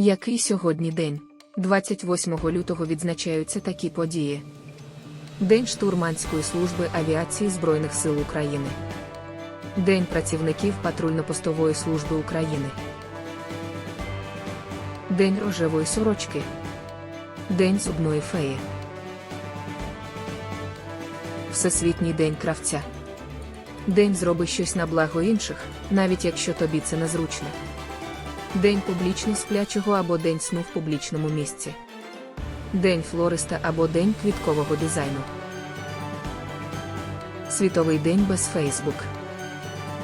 Який сьогодні день? 28 лютого відзначаються такі події. День штурманської служби авіації Збройних сил України. День працівників патрульно-постової служби України. День рожевої сорочки. День зубної феї. Всесвітній день кравця. День зроби щось на благо інших, навіть якщо тобі це незручно. День публічно сплячого або день сну в публічному місці. День флориста або день квіткового дизайну. Світовий день без Фейсбук.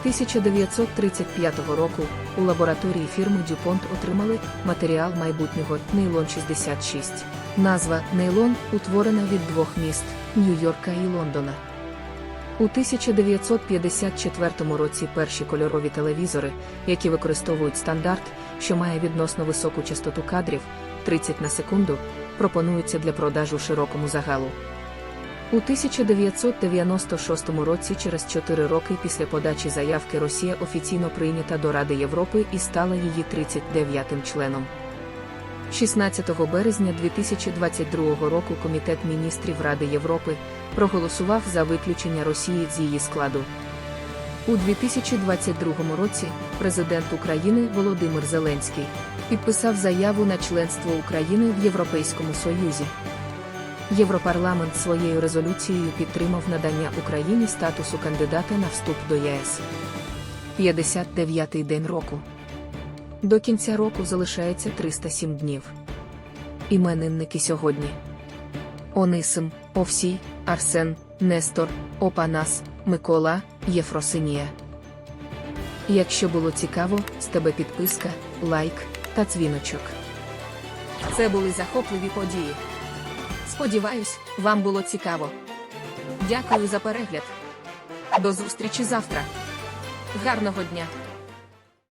1935 року у лабораторії фірми DuPont отримали матеріал майбутнього нейлон 66. Назва нейлон утворена від двох міст Нью-Йорка і Лондона. У 1954 році перші кольорові телевізори, які використовують стандарт, що має відносно високу частоту кадрів 30 на секунду, пропонуються для продажу широкому загалу. У 1996 році, через 4 роки після подачі заявки, Росія офіційно прийнята до Ради Європи і стала її 39-м членом. 16 березня 2022 року Комітет міністрів Ради Європи проголосував за виключення Росії з її складу. У 2022 році президент України Володимир Зеленський підписав заяву на членство України в Європейському Союзі. Європарламент своєю резолюцією підтримав надання Україні статусу кандидата на вступ до ЄС. 59-й день року. До кінця року залишається 307 днів. Іменинники сьогодні: Онисим, Овсій, Арсен, Нестор, Опанас, Микола, Єфросинія. Якщо було цікаво, з тебе підписка, лайк та дзвіночок. Це були захопливі події. Сподіваюсь, вам було цікаво. Дякую за перегляд. До зустрічі завтра. Гарного дня!